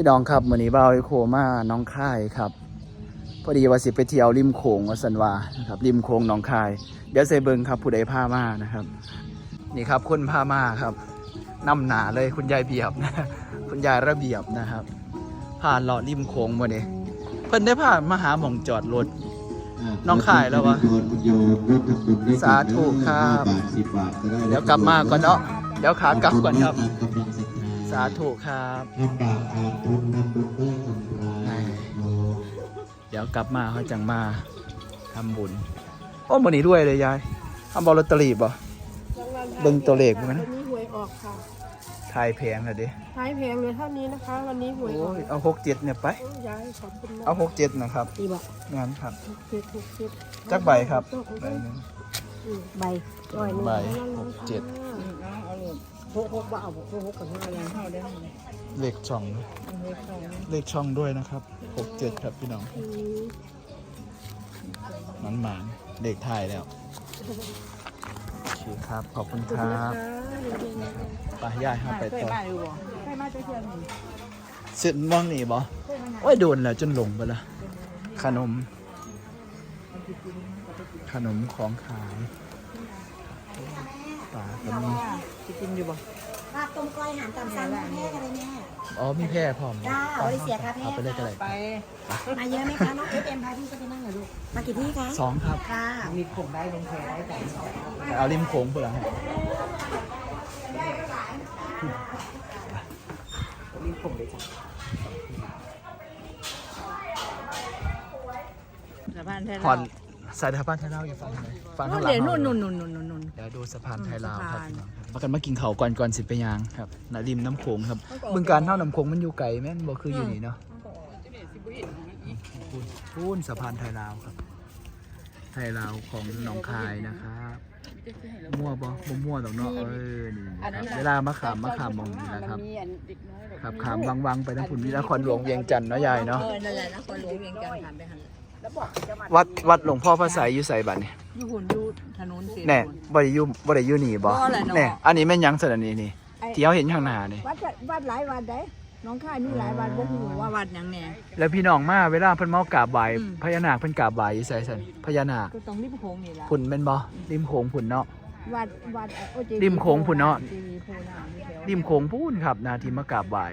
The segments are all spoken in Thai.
พี่น้องครับมื้อนี้เบ่าไอโคมาน้องค่ายครับ พอดีว่าสิไปเที่ยวริมโขงวสันวานะครับริมโขงหนองคาย เดี๋ยวใส่เบิงครับผู้ใดพามานะครับ นี่ครับคุณพามาครับนำหนาเลยคุณยายเบียบนะคุณยายระเบียบนะครับ ผ่านเลาะริมโขงมาเนี่ยเพิ่นได้พามาหาหม่องจอดรถน้องขายแล้ววะสาธุครับเดี๋ยวกลับมาก่อนเนาะเดี๋ยวขากลับก่อนครับ สาธุครับลำบากขาดทุนนำบุญเพิ่มรายเดี๋ยวกลับมาเขาจังมาทำบุญ โอ้มันนี้ด้วยเลยยายทำบอลลอตเตอรี่บ่เบิ่งตัวเลขมั้ยวันนี้หวยออกค่ะทายแพงเลยดิท้ายแพงเลยเท่านี้นะคะ วันนี้หวยอโอ้อกยเอาหกเจ็ดเนี่ยไปโอ้ยายขอบคุณนะเอาหกเจ็ดนะครับดีบอกงานครับหกเจ็ดหกเจ็ดจักใบครับใบใบหนึงใบร้อยหนึ่งใบนั่นหกนะคะเจ็ด หกหกบ่เอาหกหกกับห้ายังเข้าได้ไหมเลขช่องเลขช่องด้วยนะครับหกเจ็ดครับพี่น้องอืมมันหมานๆเลขถ่ายแล้วโอเคครับ ขอบคุณขอบคคุณรันะบคะไปย่ายเข้าไปต่อใครมาจะเที่ยวหนึ่งเสร็จม่วงนี่บ่โอ้ยโดนแล้วจนหลงไปละขนม ขนมของขาย ปลาก็มีจะกินอยู่บ่ลาบต้มก้อยหามตามสั่งแม่กันเลยแม่อ๋อมีแพร่พร้อมจ้าเอาไว้เสียครับแม่เอาไปเลยก็ได้ไปมาเยอะไหมคะน้องเอฟเอ็มพาพี่ก็ไปนั่งเหรอลูกมากี่ที่คะสองครับค่ะมีผงได้ลงแพได้แต่เอาริมโขงเปล่าฮะมีผงได้จ้ะสะพานไทยผ่อน สายสะพานไทยลาวอยู่ฝั่งไหนฝั่งข้างหลังเดี๋ยวเรานู่นนู่นนู่นนู่นนู่น เดี๋ยวดูสะพานไทยลาวครับสะพานพี่น้องครับมากันมากินเขาวก่อนก่อนสิไปยางครับณริมน้ำโขงครับบึงการเท่าน้ำโขงมันอยู่ไกลแม่นบ่คืออยู่นี่เนาะพูนพูนสะพานไทยลาวครับ ไทยลาวของหนองคายนะครับมั่วบ่บ่มั่วดอกเนาะเออนี่นะครับเวลามาขามมาขามมองนี่นะครับ ครับขามวังวังๆไปทางพุ่นวินครหลวงเวียงจันทน์เนาะยายเนาะ เออนั่นแหละนครหลวงเวียงจันทร์ผ่านไปหัน วัดวัดหลวงพ่อพระไสยอยู่ไสบัดนี่อยู่หุ่นอยู่ถนนเสีย แน่บ่ได้อยู่บ่ได้อยู่นี่บ่บ่แหละเนาะ แน่อันนี้แม่นหยังสนันนี่นี่ที่เขาเห็นข้างหน้านี่วัดจะวัดหลายวัดได้น้องค่ายมีหลายวัดบ่ฮู้ว่าวัดหยังแน่แล้วพี่น้องมาเวลาเพิ่นมากราบไหว้อืม พญานาคเพิ่นกราบไหว้อยู่ไสซั่นพญานาคก็ต้องริมโขงนี่ล่ะพุ่นแม่นบ่ริมโขงพุ่นเนาะ วัดวัดโอเจริมโขงพุ่นเนาะเจดีย์โพนามอยู่แถวริมโขงพุ่นครับนาที่มากราบไหว้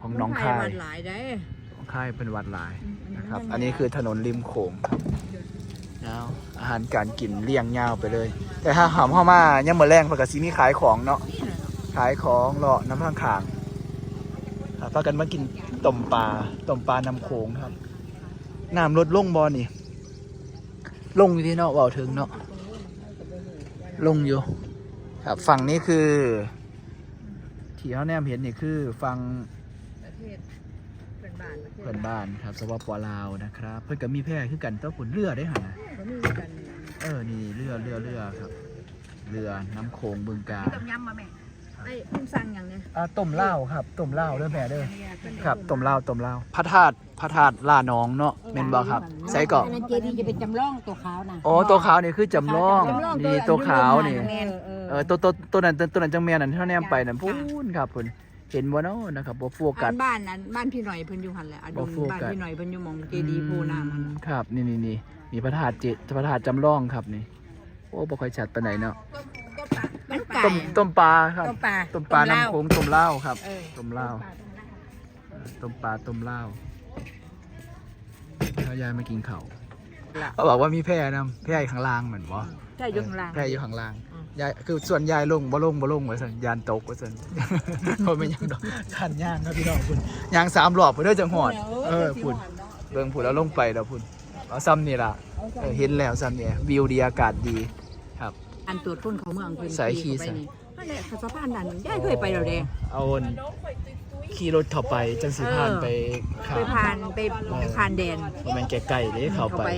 ของหน้องคายวัดหลายได้หน้อง คายเป็นวัดหลายนะครับ อันนี้คือถนนริมโขงครับแล้วอาหารการกินเลี่ยงยาวไปเลย แต่ถ้าหอมเข้ามายังมื้อแรงเพิ่นก็สิมีขายของเนาะขายของเลาะน้ำข้างขางๆครับพากันมากินต้มปลาต้มปลาน้ำโขงครับน้ำลดลงบอนี่ ลงอยู่ที่เนาะเว่าถึงเนาะลงอยู่ ครับฝั่งนี้คือที่เขาแนมเห็นนี่คือฝั่ง บ้านประเทศเพื่อนบ้านครับสปปลาวนะครับ เพื่อนก็มีแพร่คือกันต้องขุนเรือได้หาเขามีกันเออนี่เรือเรือเรือครับ เรือน้ำโขงบึงกาฬต้มยำมาแม่ไอ้คุณสั่งอย่างเนี้ยอ่าต้มเหล้าครับต้มเหล้าเด้อแม่เด้อครับต้มเหล้าต้มเหล้าพระธาตุพระธาตุล่าน้องเนาะเมนบอครับใส่เกาะอันนั้นเจดีย์จะเป็นจำลองตัวขาวนะอ๋อตัวขาวนี่คือจำลองจำลองนี่ตัวขาวนี่แม่นเออตัวตัวตัวนั้นตัวตัวนั้นจังแม่นั่นที่เขาแนมไปนั่นพูนครับพุ่น เห็นบ่เนาะนะครับบ่โฟกัอัส นบ้านนั้นบ้านพี่หน่อยเพิ่นอยู่หันแหละอดุลบ่โฟกัส บ้านพี่หน่อยเพิ่นอยู่หมองเจดีย์โพนามหันน่ะครับนี่นี่นี่มีพระธาตุเจพระธาตุจำลองครับนี่ โอ้บ่ค่อยชัดปานไหนเนาะมันไก่ ต้มต้มปลาครับต้มปลาต้มปลาน้ำโขงต้มเหล้าครับเออต้มเหล้าต้มปลาต้มเหล้าเขายายมากินข้าวเขาบอกว่ามีแพร่นํแพร่อยู่ข้างล่างเหมือนบ่ใช่อยู่ข้างล่างแพร่อยู่ข้างล่างอืม ยายคือส่วนยายลงบ่ลงบ่ลงว่าซั่นยานตกว่าซั่นเพราะไม่ยังดอกขันย่างครับพี่น้องคุณย่างสามรอบเพื่อเด้อจังหอดเออคุณเบิ่งพุ่นแล้วลงไปแล้วพุ่นเอาซ้ำนี่ล่ะเออเห็นแล้วซ้ำนี่วิวดีอากาศดีครับอันตรวจคนเขาเมืองเพิ่นสายขี่ไปสายนี่นั่นแหละสะพานนั้นยายเคยไปแล้วเด้เอาอัน ขี่รถเข้าไปจังสิผ่านไปข้าไปมผ่านไปผ่านแดน บ่แม่นใกล้ๆเด้เข้าไป เข้าไป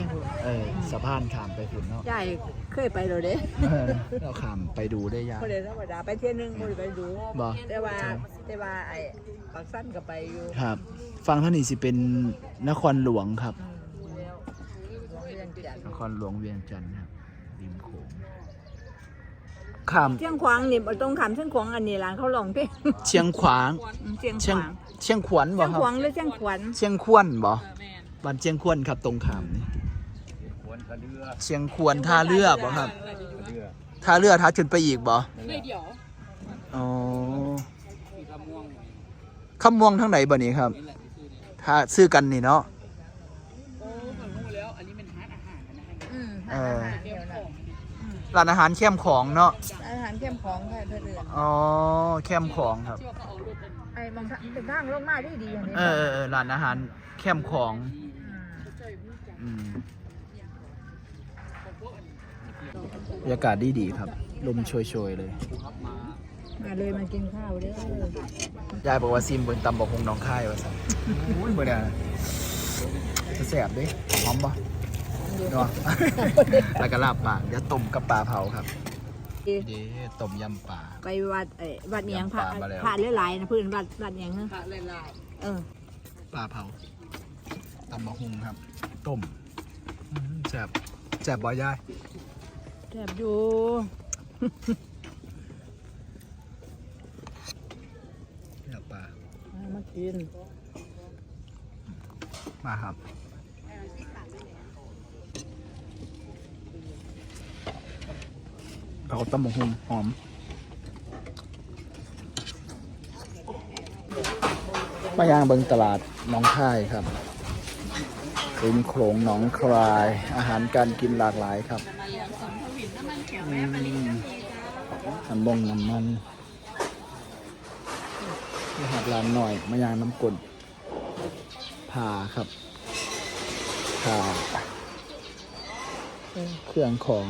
เออสะพานข้ามไปพุ่นเนาะยายเคยไปแล้วเด้เออเราข้ามไปดูได้ยากบ่ได้ธรรมดาไปเที่ยวหนึงบ่ได้ไปดู บ่แต่ว่าแต่ว่าไอ้ปากสั้นก็ไปอยู่ครับ ฟังท่านนี่สิเป็นนครหลวงครับ เรื่องจันทร์นครหลวงเวียงจันทร์ครับริมโขง ขามเชียงขวางนี่บ่ตรงขามเชียงขวางอันนี้ร้านเขาลองเพลงเชียงขวางอืมเชียงขเชียงวางเชียงขวัญบ่เชียงครับขวางหรือเชียงขวัญเชียงควนบ่บ้านเชียงควนครับตรงขามนี่เชียงควนท่าเรือบ่ครับท่าเรือท่าขึ้นไปอีกบ่อ๋อคำม่วงทางไหนบ่นี่ครับถ้าซื้อกันนี่เนาะอืมเออ เดี๋ยวนะ ร้านอาหารเข้มของเนาะอาหารเข้มของค่ะเพื่อนเรือนอ๋อเข้มของครับ ไอ้มองทางเป็นทางลงมาดีดีๆอันนี้เออเออเออร้านอาหารเข้มของอืมบรรยากาศดีดีๆครับ ลมโชยๆเลย มาเลยมากินข้าวเด้อยายบอกว่าซิมเบิ่งตำบอกคงน้องค่ายว่าสั่นอุ้ยเบิ่งน่ะจะแสบเด้หอมปะ เนาะ แล้วก็ลาบปลาเดี๋ยวต้มกับปลาเผาครับเด้ต้มยำปลา ไปวัดเอ้ยวัดเนียงพระยำปลามาแล้ว พระหลายๆนะเพื่อนวัดวัดเนียงฮะพระหลายๆเออปลาเผาตำบอกคงครับ ต้มอื้อหือแสบแสบบ่ยายแซ่บอยู่ยำปลามากินมาครับ เอาตำบักหุ่งหอม มาย่างเบิงตลาดน้องค่ายครับริมโขลงหนองคลาย อาหารการกินหลากหลายครับอืมน้ำบงน้ำมันอาหารร้านหน่อยมาย่างน้ำกลนผ่าครับผ่าเครื่องของ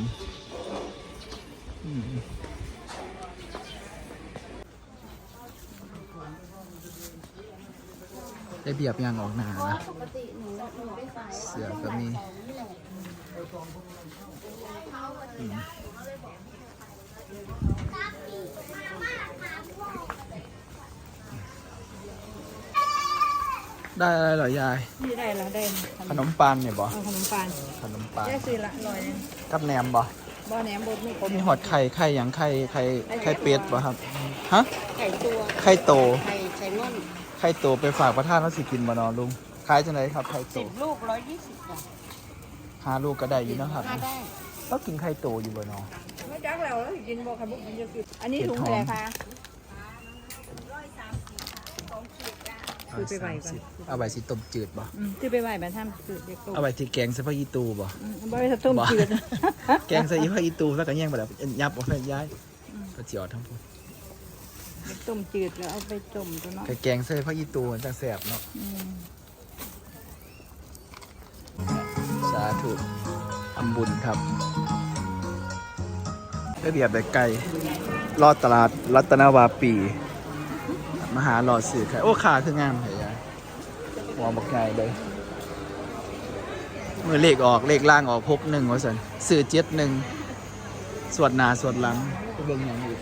ได้เบียบยางออกหนานะเสือก็มีได้อะไรเหรอยาย นี่ได้และได้ขนมปังเนี่ยบ่เอาขนมปังขนมปังแค่สี่ละร้อยกับแหนมบ่ บ่แหนมบดไม่ครบมีหอดไข่ไข่หยังไข่ไข่ไข่เป็ดบ่ครับ ฮะไก่ตัว ไข่โต ไข่ไข่ม่อนไข่โตไปฝากประธานเขาสิกินบ่เนอลุงขายจังไดครับไข่โตสิบลูกร้อยยี่สิบจ้ะหาลูกก็ได้อยู่เนาะครับถ้าได้ต้องกินไข่โตอยู่บ่เนอไม่จักแล้วแล้วกินบ่ครับมันจะกินอันนี้ถุงเห็ดหอมแหละค่ะ คือไปไหวก่อนเอาไปสิต้มจืดบ่อืมที่ไปไหว้บ้านท่านคือเด็กโตเอาไปที่แกงใส่ผักอีตูบ่อืมบ่ไปต้มบ่จืดแกงใส่ผักอีตูแล้วก็แย่งไปแล้วยับออกไปย้ายก็สิเอาทั้งพุ่นต้มจืดแล้วเอาไปต้มตัวเนาะก็แกงใส่ผักอีตูมันจังแซ่บเนาะอืมสาธุทำบุญครับระเบียบแบบไก่รอดตลาดรัตนวาปี มาหาหลอดสื่อค่โอ้ขาคืองามเหรอยายหัวบอกไงเลยเมื่อเลขออกเลขล่างออกพกหนึ่งวะสันสื่อเจ็ดหนึ่งสวดนาสวดหลังไปเบิ่งอย่างอีก